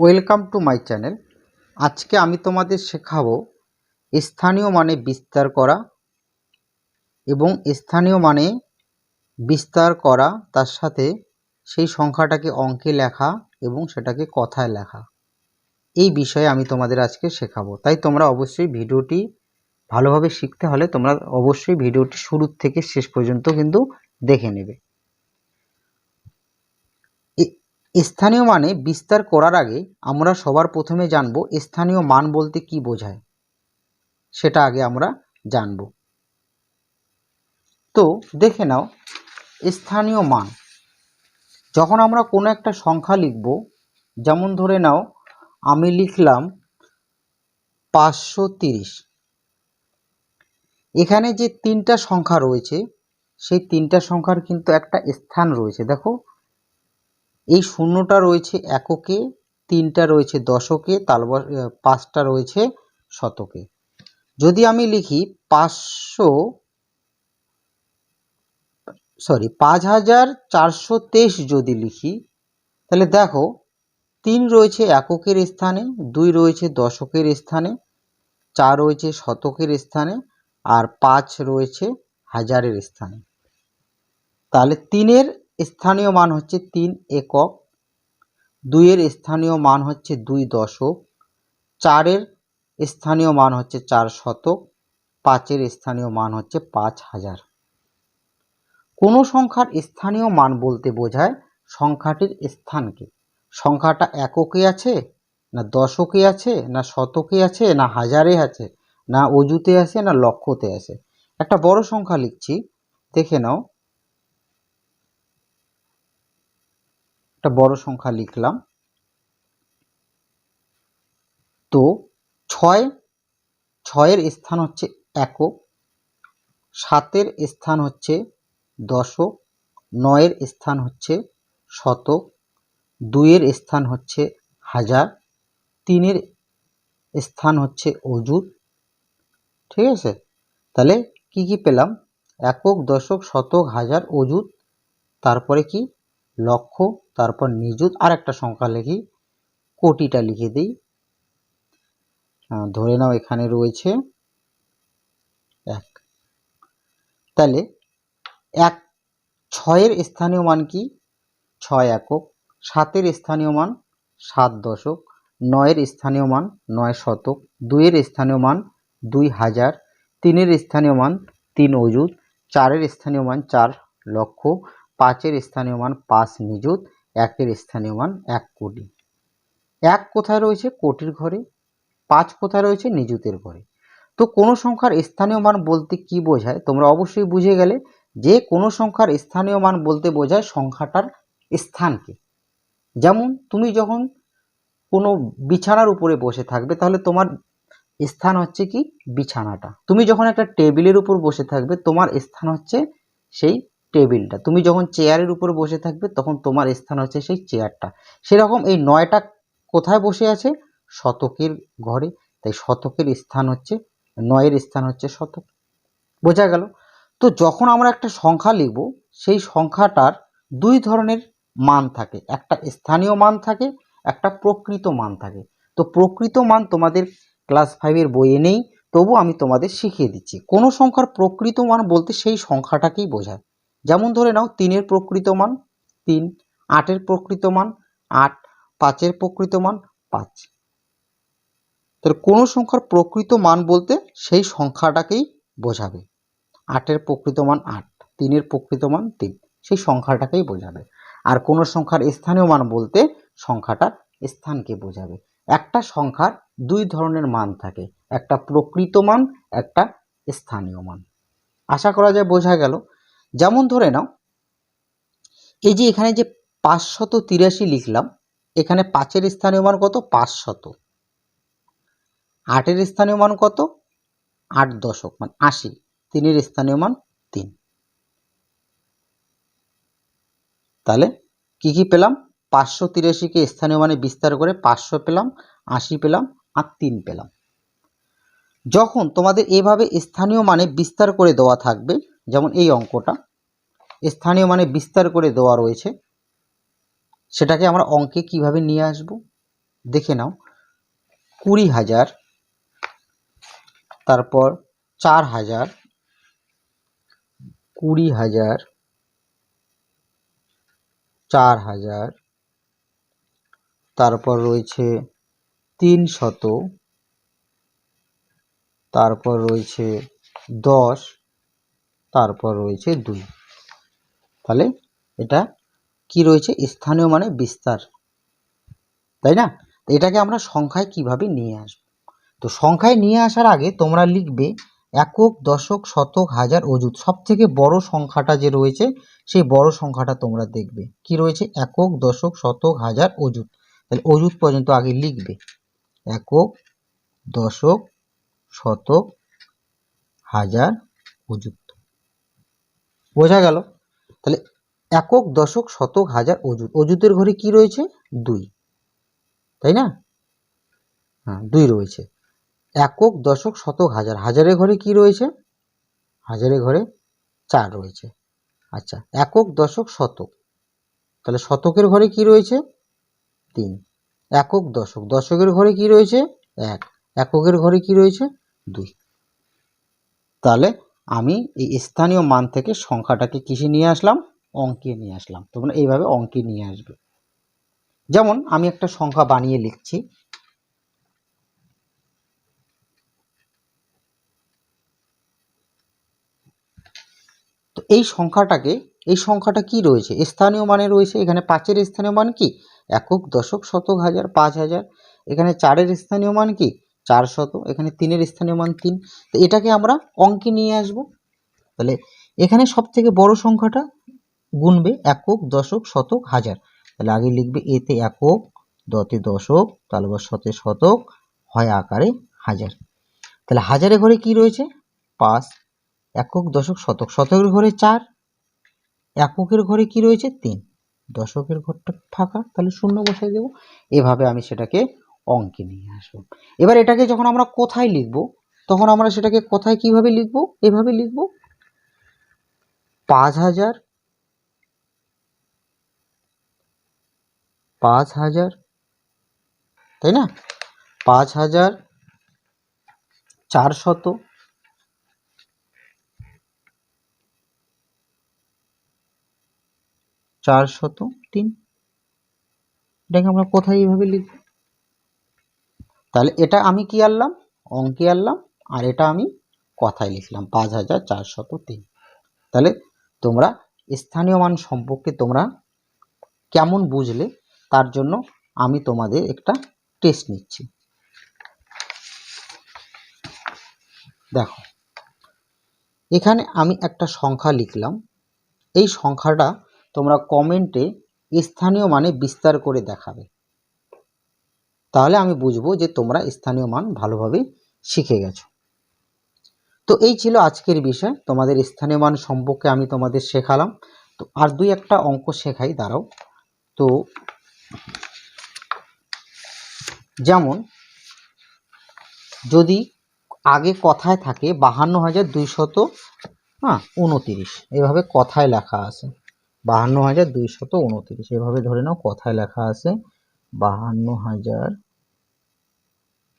Welcome to my channel. আজকে আমি তোমাদের শেখাবো স্থানীয় মানে বিস্তার করা এবং স্থানীয় মানে বিস্তার করা, তার সাথে সেই সংখ্যাটাকে অঙ্কে লেখা এবং সেটাকে কথায় লেখা। এই বিষয়ে আমি তোমাদের আজকে শেখাবো। তাই তোমরা অবশ্যই ভিডিওটি ভালোভাবে শিখতে হলে তোমরা অবশ্যই ভিডিওটি শুরুর থেকে শেষ পর্যন্ত কিন্তু দেখে নেবে। স্থানীয় মানে বিস্তার করার আগে আমরা সবার প্রথমে জানব স্থানীয় মান বলতে কি বোঝায়। সেটা আগে আমরা জানব। তো দেখে নাও, স্থানীয় মান। যখন আমরা কোনো একটা সংখ্যা লিখব, যেমন ধরে নাও, আমি লিখলাম পাঁচশো তিরিশ। এখানে যে তিনটা সংখ্যা রয়েছে, সেই তিনটা সংখ্যার কিন্তু একটা স্থান রয়েছে। দেখো এই শূন্যটা রয়েছে এককে, তিনটা রয়েছে দশকে তালব পাঁচটা রয়েছে শতকে। যদি আমি লিখি পাঁচশো সরি পাঁচ হাজার চারশো তেইশ যদি লিখি, তাহলে দেখো, তিন রয়েছে এককের স্থানে, দুই রয়েছে দশকের স্থানে, চার রয়েছে শতকের স্থানে, আর পাঁচ রয়েছে হাজারের স্থানে। তাহলে তিনের স্থানীয় মান হচ্ছে তিন একক। দুইয়ের স্থানীয় মান হচ্ছে দুই দশক। চারের স্থানীয় মান হচ্ছে চার শতক। পাঁচের স্থানীয় মান হচ্ছে পাঁচ হাজার। কোনো সংখ্যার স্থানীয় মান বলতে বোঝায় সংখ্যাটির স্থানকে। সংখ্যাটা এককে আছে, না দশকে আছে, না শতকে আছে, না হাজারে আছে, না অজুতে আছে, না লক্ষতে আছে। একটা বড় সংখ্যা লিখছি, দেখে নাও। একটা বড় সংখ্যা লিখলাম। তো ছয়, ছয়ের স্থান হচ্ছে একক, সাতের স্থান হচ্ছে দশক, নয়ের স্থান হচ্ছে শতক, দুইয়ের স্থান হচ্ছে হাজার, তিনের স্থান হচ্ছে অজুত ঠিক আছে? তাহলে কি কি পেলাম? একক, দশক, শতক, হাজার অজুত তারপরে কি? লক্ষ তারপর নিযুত আর একটা সংখ্যা লিখি, কোটিটা লিখে দিই। ধরে নাও এখানে রয়েছে এক। তাহলে এক, ছয়ের স্থানীয় মান কি? ছয় একক, সাতের স্থানীয় মান সাত দশক, নয়ের স্থানীয় মান নয় শতক, দুইয়ের স্থানীয় মান দুই হাজার, তিনের স্থানীয় মান তিন অযুত, চারের স্থানীয় মান চার লক্ষ, পাঁচের স্থানীয় মান পাঁচ নিযুত একের স্থানীয় মান এক কোটি। এক কোথায় রয়েছে? কোটির ঘরে। পাঁচ কোথায় রয়েছে? নিযুতের ঘরে। তো কোনো সংখ্যার স্থানীয় মান বলতে কি বোঝায়? তোমরা অবশ্যই বুঝে গেলে যে কোনো সংখ্যার স্থানীয় মান বলতে বোঝায় সংখ্যাটার স্থানকে। যেমন তুমি যখন কোনো বিছানার উপরে বসে থাকবে, তাহলে তোমার স্থান হচ্ছে কি? বিছানাটা। তুমি যখন একটা টেবিলের উপর বসে থাকবে, তোমার স্থান হচ্ছে সেই টেবিলটা। তুমি যখন চেয়ারের উপর বসে থাকবে, তখন তোমার স্থান হচ্ছে সেই চেয়ারটা সেরকম এই নয়টা কোথায় বসে আছে? শতকের ঘরে। তাই শতকের স্থান হচ্ছে, নয়ের স্থান হচ্ছে শতক। বোঝা গেল? তো যখন আমরা একটা সংখ্যা লিখব, সেই সংখ্যাটার দুই ধরনের মান থাকে। একটা স্থানীয় মান থাকে, একটা প্রকৃত মান থাকে। তো প্রকৃত মান তোমাদের ক্লাস ফাইভের বইয়ে নেই, তবু আমি তোমাদের শিখিয়ে দিচ্ছি। কোনো সংখ্যার প্রকৃত মান বলতে সেই সংখ্যাটাকেই বোঝায়। যেমন ধরে নাও তিনের প্রকৃত মান তিন, আটের প্রকৃত মান আট, পাঁচের প্রকৃত মান পাঁচ। তাহলে কোনো সংখ্যার প্রকৃত মান বলতে সেই সংখ্যাটাকেই বোঝাবে। আটের প্রকৃত মান আট, তিনের প্রকৃত মান তিন, সেই সংখ্যাটাকেই বোঝাবে। আর কোনো সংখ্যার স্থানীয় মান বলতে সংখ্যাটার স্থানকে বোঝাবে। একটা সংখ্যার দুই ধরনের মান থাকে, একটা প্রকৃত মান, একটা স্থানীয় মান। আশা করা যায় বোঝা গেল। যেমন ধরে নাও, এই যে এখানে যে পাঁচশত তিরাশি লিখলাম, এখানে পাঁচের স্থানীয় মান কত? পাঁচশত। আটের স্থানীয় মান কত? আট দশক মানে আশি। তিনের স্থানীয় মান তিন। তাহলে কি কি পেলাম? পাঁচশো তিরাশিকে স্থানীয় মানে বিস্তার করে পাঁচশো পেলাম, আশি পেলাম, আর তিন পেলাম। যখন তোমাদের এভাবে স্থানীয় মানে বিস্তার করে দেওয়া থাকবে যেমন এই অঙ্কটা, স্থানীয় মানে বিস্তার করে দেওয়া রয়েছে। সেটাকে আমরা অঙ্কে কীভাবে নিয়ে আসব, দেখে নাও। কুড়ি হাজার, তারপর চার হাজার, কুড়ি হাজার, চার হাজার, তারপর রয়েছে তিন শত, তারপর রয়েছে দশ তারপর রয়েছে দুই। তাহলে এটা কি রয়েছে? স্থানীয় মানে বিস্তার। তাই না? এটাকে আমরা সংখ্যায় কীভাবে নিয়ে আসব? তো সংখ্যায় নিয়ে আসার আগে তোমরা লিখবে একক, দশক, শতক, হাজার, অযুত। সব থেকে বড় সংখ্যাটা যে রয়েছে, সেই বড় সংখ্যাটা তোমরা দেখবে। কি রয়েছে? একক, দশক, শতক, হাজার, অযুত। তাহলে অযুত পর্যন্ত আগে লিখবে। একক, দশক, শতক, হাজার, অযুত। বোঝা গেল। তাহলে একক, দশক, শতক, হাজার, অযুত। অযুতের ঘরে কি রয়েছে? দুই। তাই না? হ্যাঁ দুই রয়েছে। একক, দশক, শতক, হাজার। হাজারের ঘরে কি রয়েছে? হাজারের ঘরে চার রয়েছে। আচ্ছা একক, দশক, শতক। তাহলে শতকের ঘরে কি রয়েছে? তিন। একক, দশক। দশকের ঘরে কি রয়েছে? এক। এককের ঘরে কি রয়েছে? দুই। তাহলে আমি এই স্থানীয় মান থেকে সংখ্যাটাকে কিসে নিয়ে আসলাম? অঙ্কে নিয়ে আসলাম। তোমরা এইভাবে অঙ্কে নিয়ে আসবে। যেমন আমি একটা সংখ্যা বানিয়ে লিখছি। তো এই সংখ্যাটাকে, এই সংখ্যাটা কি রয়েছে? স্থানীয় মানে রয়েছে, এখানে পাঁচের স্থানীয় মান কি? একক, দশক, শতক, হাজার, পাঁচ হাজার। এখানে চারের স্থানীয় মান কি? চার শত এখানে তিনের স্থানীয় মান তিন। তো এটাকে আমরা অঙ্কে নিয়ে আসব। তাহলে এখানে সব থেকে বড় সংখ্যাটা গুনবে একক, দশক, শতক, হাজার। তাহলে আগে লিখবে এতে একক, দতে দশক, তাহলে শতে শতক, হয় আকারে হাজার। তাহলে হাজারের ঘরে কি রয়েছে? পাঁচ। একক, দশক, শতক। শতকের ঘরে চার। এককের ঘরে কি রয়েছে? তিন। দশকের ঘরটা ফাঁকা, তাহলে শূন্য বসাই দেবো। এভাবে আমি সেটাকে অঙ্কে নিয়ে আসব এবার এটাকে যখন আমরা কোথায় লিখব, তখন আমরা সেটাকে কোথায় কীভাবে লিখব? এভাবে লিখব। পাঁচ হাজার পাঁচ হাজার, তাই না? পাঁচ হাজার চারশত চারশত তিন। এটাকে আমরা কোথায় এইভাবে লিখব? তাহলে এটা আমি কি আনলাম? অঙ্কে আনলাম। আর এটা আমি কথায় লিখলাম, পাঁচ হাজার চারশত তিন। তাহলে তোমরা স্থানীয় মান সম্পর্কে তোমরা কেমন বুঝলে তার জন্য আমি তোমাদের একটা টেস্ট নিচ্ছি। দেখো, এখানে আমি একটা সংখ্যা লিখলাম। এই সংখ্যাটা তোমরা কমেন্টে স্থানীয় মানে বিস্তার করে দেখাবে। তাহলে আমি বুঝব যে তোমরা স্থানীয় মান ভালোভাবে শিখে গেছো। তো এই ছিল আজকের বিষয়। তোমাদের স্থানীয় মান সম্পর্কে আমি তোমাদের শেখালাম। তো আর দুই একটা অঙ্ক শেখাই, দাঁড়াও। তো যেমন, যদি আগে কথায় থাকে বাহান্ন হাজার দুইশত হ্যাঁ উনতিরিশ, এভাবে কথায় লেখা আছে। বাহান্ন হাজার দুইশত উনতিরিশ, এভাবে ধরে নাও কথায় লেখা আছে। বাহান্ন হাজার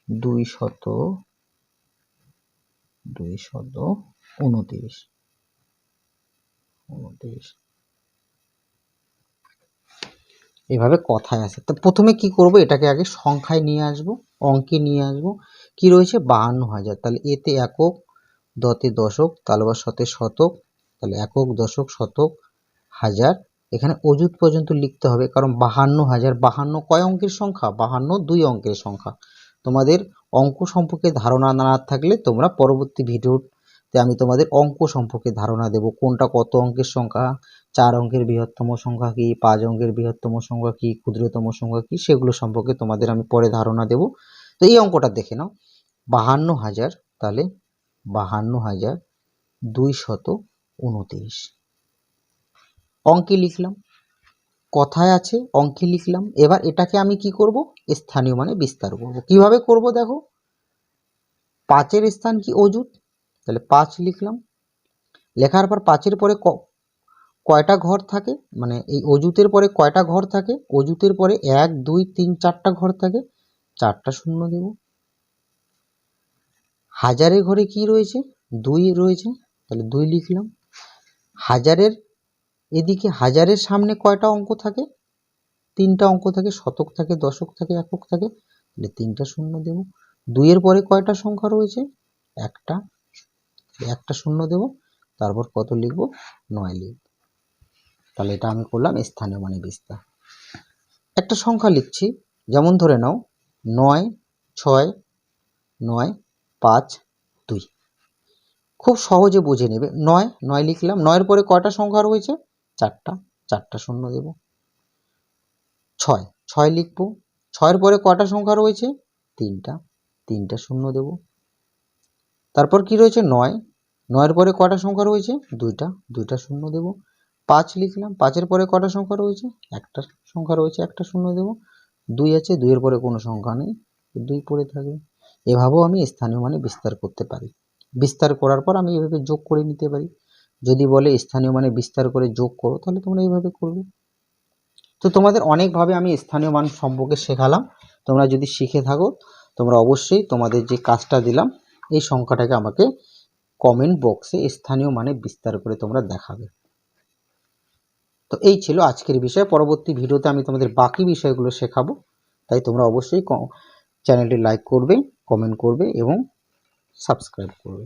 দুইশত দুইশত উনতিরিশ। উনতিরিশ। এভাবে কথায় আছে। তো প্রথমে কি করব? এটাকে আগে সংখ্যায় নিয়ে আসব, অঙ্কে নিয়ে আসব। কি রয়েছে? বাহান্ন হাজার তাহলে এতে একক, দতে দশক তাহলে বা শতে শতক, তাহলে একক, দশক, শতক, হাজার। এখানে অযুত পর্যন্ত লিখতে হবে, কারণ বাহান্ন হাজার, বাহান্ন কয় অঙ্কের সংখ্যা? বাহান্ন দুই অঙ্কের সংখ্যা। তোমাদের অঙ্ক সম্পর্কে ধারণা না থাকলে তোমরা পরবর্তী ভিডিওতে আমি তোমাদের অঙ্ক সম্পর্কে ধারণা দেব। কোনটা কত অঙ্কের সংখ্যা? চার অঙ্কের বৃহত্তম সংখ্যা কি? পাঁচ অঙ্কের বৃহত্তম সংখ্যা কি? ক্ষুদ্রতম সংখ্যা কি? সেগুলো সম্পর্কে তোমাদের আমি পরে ধারণা দেব। তো এই অঙ্কটা দেখে নাও। বাহান্ন হাজার, তাহলে বাহান্ন হাজার দুই শত উনতিরিশ। অঙ্কে লিখলাম। কথায় আছে, অঙ্কে লিখলাম। এবার এটাকে আমি কি করব? স্থানীয় মানে বিস্তার করব। কীভাবে করব দেখো? পাঁচের স্থান কি অযুত? তাহলে পাঁচ লিখলাম। লেখার পর পাঁচের পরে কয়টা ঘর থাকে? মানে এই অজুতের পরে কয়টা ঘর থাকে? অজুতের পরে এক, দুই, তিন, চারটা ঘর থাকে। চারটা শূন্য দেব। হাজারের ঘরে কি রয়েছে? দুই রয়েছে। তাহলে দুই লিখলাম। হাজারের এদিকে হাজারের সামনে কয়টা অঙ্ক থাকে? তিনটা অঙ্ক থাকে, শতক থাকে, দশক থাকে, একক থাকে, তাহলে তিনটা শূন্য দেব। দুইয়ের পরে কয়টা সংখ্যা রয়েছে? একটা। একটা শূন্য দেব, তারপর কত লিখব? নয় লিখব। তাহলে এটা আমি করলাম স্থানীয় মানে বিস্তার। একটা সংখ্যা লিখছি, যেমন ধরে নাও, নয়, ছয়, নয়, পাঁচ, দুই। খুব সহজে বুঝে নেবে। নয় নয় লিখলাম। নয়ের পরে কয়টা সংখ্যা রয়েছে? চারটা চারটা শূন্য দেব। ছয় ছয় লিখব। ছয়ের পরে কটা সংখ্যা রয়েছে? তিনটা তিনটা শূন্য দেব। তারপর কি রয়েছে? নয়। নয়ের পরে কটা সংখ্যা রয়েছে? দুইটা দুইটা শূন্য দেব। পাঁচ লিখলাম। পাঁচের পরে কটা সংখ্যা রয়েছে? একটা সংখ্যা রয়েছে, একটা শূন্য দেব। দুই আছে, দুইয়ের পরে কোনো সংখ্যা নেই। দুই পড়ে থাকবে। এভাবেও আমি স্থানীয় মানে বিস্তার করতে পারি। বিস্তার করার পর আমি এভাবে যোগ করে নিতে পারি। যদি বলে স্থানীয় মানে বিস্তার করে যোগ করো, তাহলে তোমরা এইভাবে করবে। তো তোমাদের অনেকভাবে আমি স্থানীয় মান সম্পর্কে শেখালাম। তোমরা যদি শিখে থাকো, তোমরা অবশ্যই তোমাদের যে কাজটা দিলাম, এই সংখ্যাটাকে আমাকে কমেন্ট বক্সে স্থানীয় মানে বিস্তার করে তোমরা দেখাবে। তো এই ছিল আজকের বিষয়। পরবর্তী ভিডিওতে আমি তোমাদের বাকি বিষয়গুলো শেখাবো। তাই তোমরা অবশ্যই চ্যানেলটি লাইক করবে কমেন্ট করবে এবং সাবস্ক্রাইব করবে।